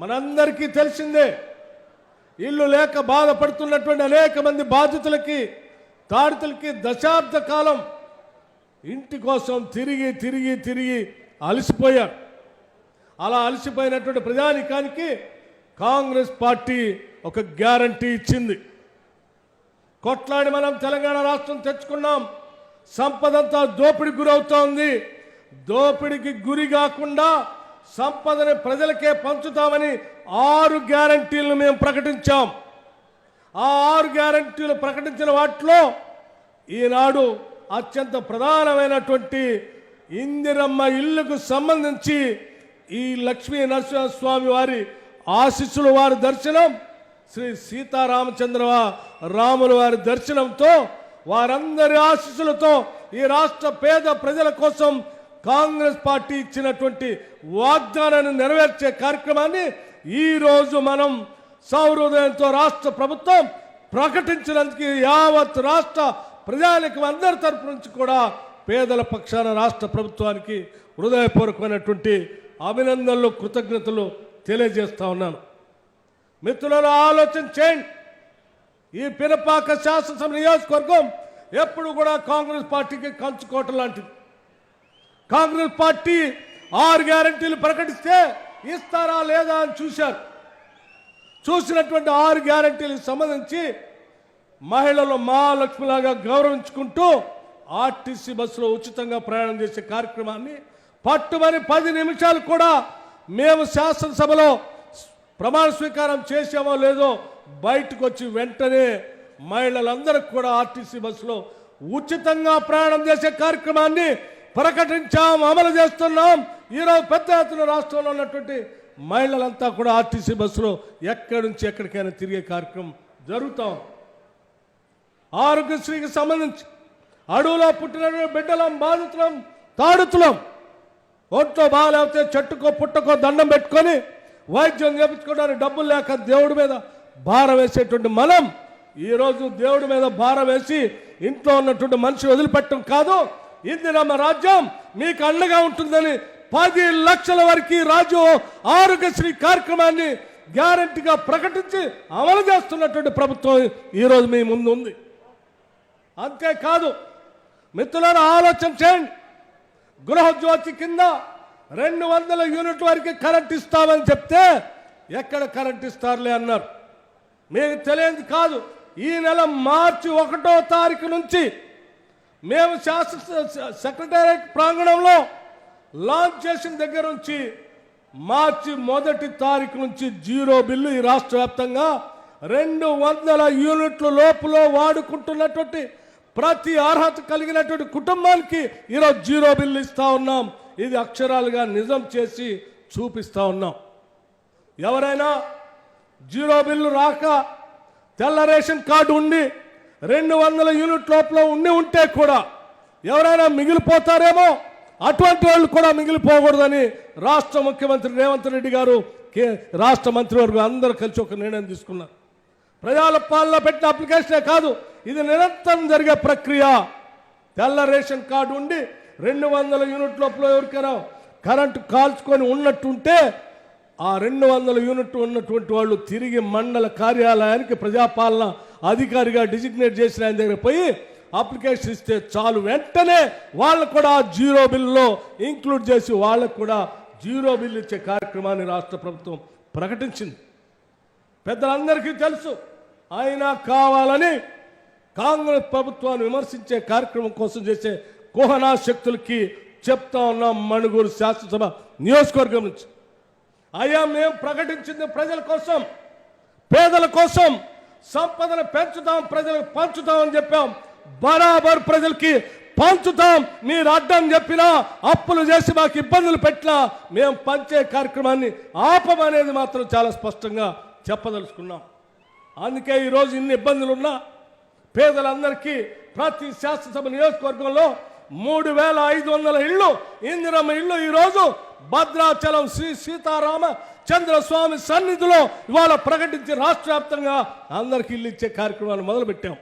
మనందరికీ తెలిసిందే ఇల్లు లేక బాధపడుతున్నటువంటి అనేక మంది బాధితులకి తాడితులకి దశాబ్ద కాలం ఇంటి కోసం తిరిగి తిరిగి తిరిగి అలసిపోయారు. అలా అలసిపోయినటువంటి ప్రజానికానికి కాంగ్రెస్ పార్టీ ఒక గ్యారంటీ ఇచ్చింది. కొట్లాడి మనం తెలంగాణ రాష్ట్రం తెచ్చుకున్నాం సంపదంతా దోపిడికి గురవుతోంది. దోపిడికి గురి కాకుండా సంపదని ప్రజలకే పంచుతామని ఆరు గ్యారంటీలను మేము ప్రకటించాం. ఆ ఆరు గ్యారంటీలు ప్రకటించిన వాటిలో ఈనాడు అత్యంత ప్రధానమైనటువంటి ఇందిరమ్మ ఇల్లుకు సంబంధించి ఈ లక్ష్మీ నరసింహస్వామి వారి ఆశీస్సులు వారి దర్శనం శ్రీ సీతారామచంద్ర రాముల వారి దర్శనంతో వారందరి ఆశీస్సులతో ఈ రాష్ట్ర పేద ప్రజల కోసం కాంగ్రెస్ పార్టీ ఇచ్చినటువంటి వాగ్దానాన్ని నెరవేర్చే కార్యక్రమాన్ని ఈరోజు మనం సౌహృదయంతో రాష్ట్ర ప్రభుత్వం ప్రకటించినందుకు యావత్ రాష్ట్ర ప్రజానికి అందరి తరపు నుంచి కూడా పేదల పక్షాన రాష్ట్ర ప్రభుత్వానికి హృదయపూర్వకమైనటువంటి అభినందనలు కృతజ్ఞతలు తెలియజేస్తా ఉన్నాను. మిత్రులను ఆలోచన చేయండి. ఈ పినపాక శాసనసభ నియోజకవర్గం ఎప్పుడు కూడా కాంగ్రెస్ పార్టీకి కంచుకోట లాంటిది. కాంగ్రెస్ పార్టీ ఆరు గ్యారంటీలు ప్రకటిస్తే ఇస్తారా లేదా అని చూశారు. చూసినటువంటి ఆరు గ్యారంటీలకు సంబంధించి మహిళలు మహాలక్ష్మిలాగా గౌరవించుకుంటూ ఆర్టీసీ బస్సులో ఉచితంగా ప్రయాణం చేసే కార్యక్రమాన్ని పట్టుమని పది నిమిషాలు కూడా మేము శాసనసభలో ప్రమాణ స్వీకారం చేసామో లేదో బయటకు వచ్చి వెంటనే మహిళలందరికీ కూడా ఆర్టీసీ బస్సులో ఉచితంగా ప్రయాణం చేసే కార్యక్రమాన్ని ప్రకటించాం అమలు చేస్తున్నాం. ఈరోజు పెద్ద ఎత్తున రాష్ట్రంలో ఉన్నటువంటి మహిళలంతా కూడా ఆర్టీసీ బస్సులో ఎక్కడి నుంచి ఎక్కడికైనా తిరిగే కార్యక్రమం జరుగుతాం ఆరోగ్యశ్రీకి సంబంధించి అడవులో పుట్టిన బిడ్డలం బాధితులం తాడుతులం ఒంట్లో బాగాలేకపోతే చెట్టుకో పుట్టకో దండం పెట్టుకొని వైద్యం చేపించుకోవడానికి డబ్బులు లేక దేవుడి మీద భారం వేసేటువంటి మనం ఈరోజు దేవుడి మీద భారం వేసి ఇంట్లో ఉన్నటువంటి మనిషి వదిలిపెట్టడం కాదు. ఇది రాజ్యం. మీకు అండగా ఉంటుందని పది లక్షల వరకు రాజు ఆరోగ్యశ్రీ కార్యక్రమాన్ని గ్యారంటీగా ప్రకటించి అమలు చేస్తున్నటువంటి ప్రభుత్వం ఈరోజు మీ ముందు ఉంది. అంతేకాదు మిత్రులను ఆలోచన చేయండి. గృహజ్యోతి కింద రెండు వందల యూనిట్ వరకు కరెంట్ ఇస్తామని చెప్తే ఎక్కడ కరెంట్ ఇస్తారులే అన్నారు. మీకు తెలియదు కాదు ఈ నెల మార్చి ఒకటో తారీఖు నుంచి మేము శాసన సెక్రటేరియట్ ప్రాంగణంలో లాంచ్ చేసిన దగ్గర నుంచి మార్చి మొదటి తారీఖు నుంచి జీరో బిల్లు ఈ రాష్ట్ర వ్యాప్తంగా రెండు వందల యూనిట్ల లోపల వాడుకుంటున్నటువంటి ప్రతి అర్హత కలిగినటువంటి కుటుంబానికి ఈరోజు జీరో బిల్లు ఇస్తా ఉన్నాం. ఇది అక్షరాలుగా నిజం చేసి చూపిస్తా ఉన్నాం. ఎవరైనా జీరో బిల్లు రాక తెల్ల రేషన్ కార్డు ఉండి రెండు వందల యూనిట్ లోపల ఉండి ఉంటే కూడా ఎవరైనా మిగిలిపోతారేమో అటువంటి వాళ్ళు కూడా మిగిలిపోకూడదని రాష్ట్ర ముఖ్యమంత్రి రేవంత్ రెడ్డి గారు కే రాష్ట్ర మంత్రివర్గం అందరూ కలిసి ఒక నిర్ణయం తీసుకున్నారు. ప్రజల పాలన పెట్టిన అప్లికేషనే కాదు ఇది నిరంతరం జరిగే ప్రక్రియ. తెల్ల రేషన్ కార్డు ఉండి రెండు వందల యూనిట్ లోపల ఎవరికైనా కరెంటు కాల్చుకొని ఉన్నట్టుంటే ఆ రెండు వందల యూనిట్ ఉన్నటువంటి వాళ్ళు తిరిగి మండల కార్యాలయానికి ప్రజాపాలన అధికారిగా డిజిగ్నేట్ చేసిన ఆయన దగ్గర పోయి అప్లికేషన్ ఇస్తే చాలు. వెంటనే వాళ్ళకు కూడా జీరో బిల్లులో ఇంక్లూడ్ చేసి వాళ్ళకు కూడా జీరో బిల్ ఇచ్చే కార్యక్రమాన్ని రాష్ట్ర ప్రభుత్వం ప్రకటించింది. పెద్దలందరికీ తెలుసు అయినా కావాలని కాంగ్రెస్ ప్రభుత్వాన్ని విమర్శించే కార్యక్రమం కోసం చేసే కుహనా శక్తులకి చెప్తా ఉన్నాం మణుగూరు శాసనసభ నియోజకవర్గం నుంచి. అయ్యా మేము ప్రకటించింది ప్రజల కోసం పేదల కోసం సంపదను పెంచుతాం ప్రజలకు పంచుతాం అని చెప్పాం. బరాబర్ ప్రజలకి పంచుతాం. మీరు అడ్డం చెప్పినా అప్పులు చేసి మాకు ఇబ్బందులు పెట్టినా మేము పంచే కార్యక్రమాన్ని ఆపమనేది మాత్రం చాలా స్పష్టంగా చెప్పదలుచుకున్నాం. అందుకే ఈరోజు ఇన్ని ఇబ్బందులు ఉన్నా పేదలందరికీ ప్రతి శాసనసభ నియోజకవర్గంలో మూడు వేల ఐదు వందల ఇళ్ళు ఇందిరమ్మ ఇళ్ళు ఈరోజు భద్రాచలం శ్రీ సీతారామ చంద్రస్వామి సన్నిధిలో ఇవాళ ప్రకటించి రాష్ట్ర వ్యాప్తంగా అందరికీ ఇల్లు ఇచ్చే కార్యక్రమాన్ని మొదలుపెట్టాం.